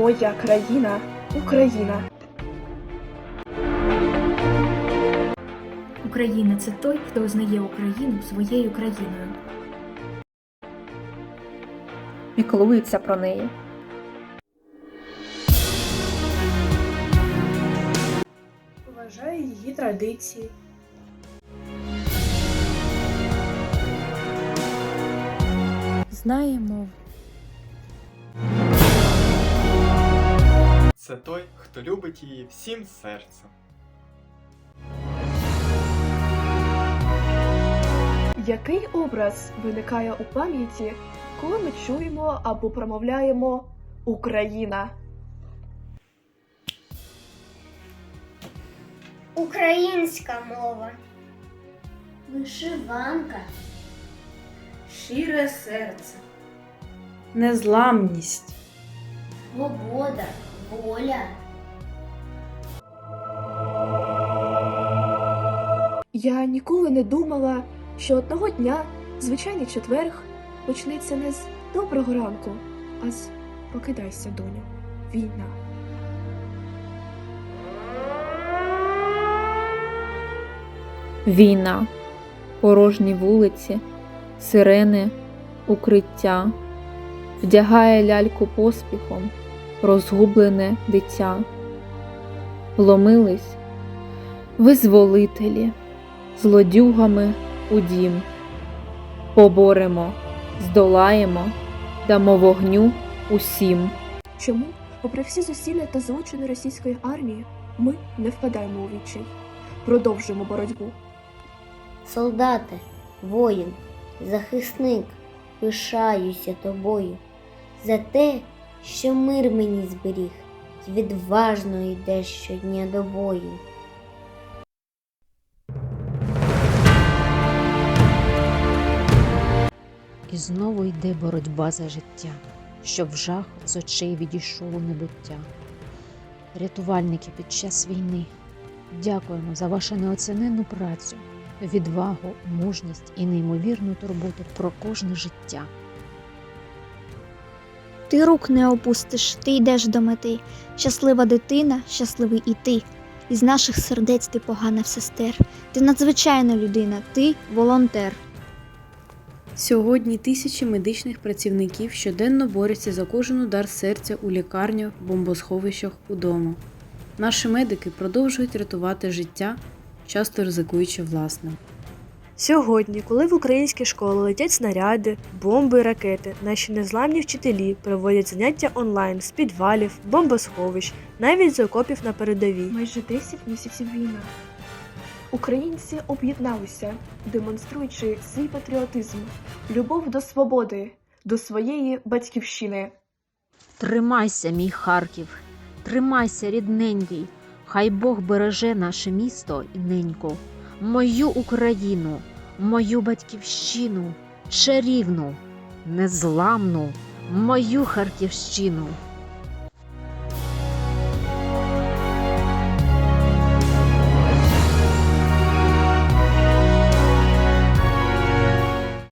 Моя країна Україна. Україна це той, хто визнає Україну своєю країною. Піклується про неї. Поважаю її традиції. Знає мову. Це той, хто любить її всім серцем. Який образ виникає у пам'яті, коли ми чуємо або промовляємо Україна? Українська мова. Вишиванка. щире серце, незламність, Свобода. Воля. Я ніколи не думала, що одного дня звичайний четверг почнеться не з доброго ранку, а з прокидайся, доню. Війна. Війна, порожні вулиці, сирени, укриття, вдягає ляльку поспіхом, розгублене дитя. Ломились визволителі, злодюгами у дім. Поборемо, здолаємо, дамо вогню усім. Чому, попри всі зусилля та злочини російської армії, ми не впадаємо у відчай? Продовжуємо боротьбу. Солдати, воїн, захисник, пишаюся тобою за те, що мир мені зберіг, і відважно йдеш щодня до бою. І знову йде боротьба за життя, щоб жах з очей відійшов у небуття. Рятувальники під час війни, дякуємо за вашу неоціненну працю, відвагу, мужність і неймовірну турботу про кожне життя. Ти рук не опустиш, ти йдеш до мети. Щаслива дитина, щасливий і ти. Із наших сердець ти погана сестер. Ти надзвичайна людина, ти волонтер. Сьогодні тисячі медичних працівників щоденно борються за кожен удар серця у лікарнях, бомбосховищах удома. Наші медики продовжують рятувати життя, часто ризикуючи власним. Сьогодні, коли в українські школи летять снаряди, бомби і ракети, наші незламні вчителі проводять заняття онлайн з підвалів, бомбосховищ, навіть з окопів на передовій. Майже 10 місяців війна. Українці об'єдналися, демонструючи свій патріотизм, любов до свободи, до своєї батьківщини. Тримайся, мій Харків, тримайся, рідненький, хай Бог береже наше місто і неньку, мою Україну, мою батьківщину, чарівну, незламну, мою Харківщину.